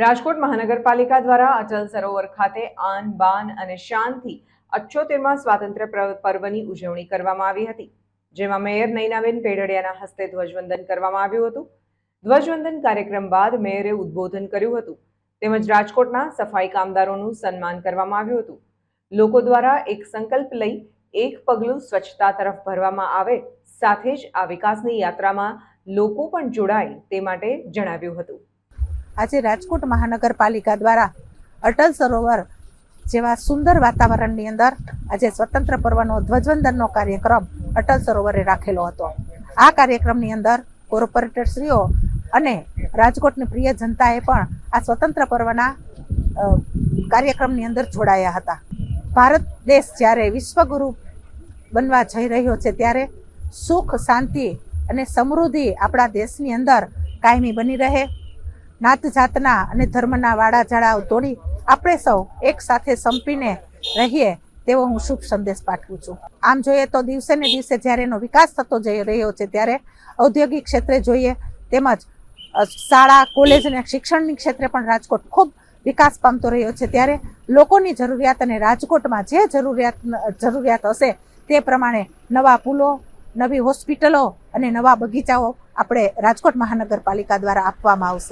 રાજકોટ મહાનગરપાલિકા દ્વારા અટલ સરોવર ખાતે આન, બાન અને શાનથી અઠ્યોતેરમાં સ્વાતંત્ર્ય પ્ર- પર્વની ઉજવણી કરવામાં આવી હતી, જેમાં મેયર નૈનાબેન પેડડિયાના હસ્તે ધ્વજવંદન કરવામાં આવ્યું હતું. ધ્વજવંદન કાર્યક્રમ બાદ મેયરે ઉદ્બોધન કર્યું હતું, તેમજ રાજકોટના સફાઈ કામદારોનું સન્માન કરવામાં આવ્યું હતું. લોકો દ્વારા એક સંકલ્પ લઈ એક પગલું સ્વચ્છતા તરફ ભરવામાં આવે, સાથે જ આ વિકાસની યાત્રામાં લોકો પણ જોડાય તે માટે જણાવ્યું હતું. આજે રાજકોટ મહાનગરપાલિકા દ્વારા અટલ સરોવર જેવા સુંદર વાતાવરણની અંદર આજે સ્વતંત્ર પર્વનો ધ્વજવંદનનો કાર્યક્રમ અટલ સરોવરે રાખેલો હતો. આ કાર્યક્રમની અંદર કોર્પોરેટરશ્રીઓ અને રાજકોટની પ્રિય જનતાએ પણ આ સ્વતંત્ર પર્વના કાર્યક્રમની અંદર જોડાયા હતા. ભારત દેશ જ્યારે વિશ્વગુરુ બનવા જઈ રહ્યો છે ત્યારે સુખ, શાંતિ અને સમૃદ્ધિ આપણા દેશની અંદર કાયમી બની રહે. નાત જાતના અને ધર્મના વાડા ઝાડા તોડી આપણે સૌ એક સાથે સંપીને રહીએ તેવો હું શુભ સંદેશ પાઠવું છું. આમ જોઈએ તો દિવસે ને દિવસે જ્યારે એનો વિકાસ થતો જઈ રહ્યો છે ત્યારે ઔદ્યોગિક ક્ષેત્રે જોઈએ તેમજ શાળા, કોલેજ અને શિક્ષણની ક્ષેત્રે પણ રાજકોટ ખૂબ વિકાસ પામતો રહ્યો છે. ત્યારે લોકોની જરૂરિયાત અને રાજકોટમાં જે જરૂરિયાત જરૂરિયાત હશે તે પ્રમાણે નવા પુલો, નવી હોસ્પિટલો અને નવા બગીચાઓ આપણે રાજકોટ મહાનગરપાલિકા દ્વારા આપવામાં આવશે.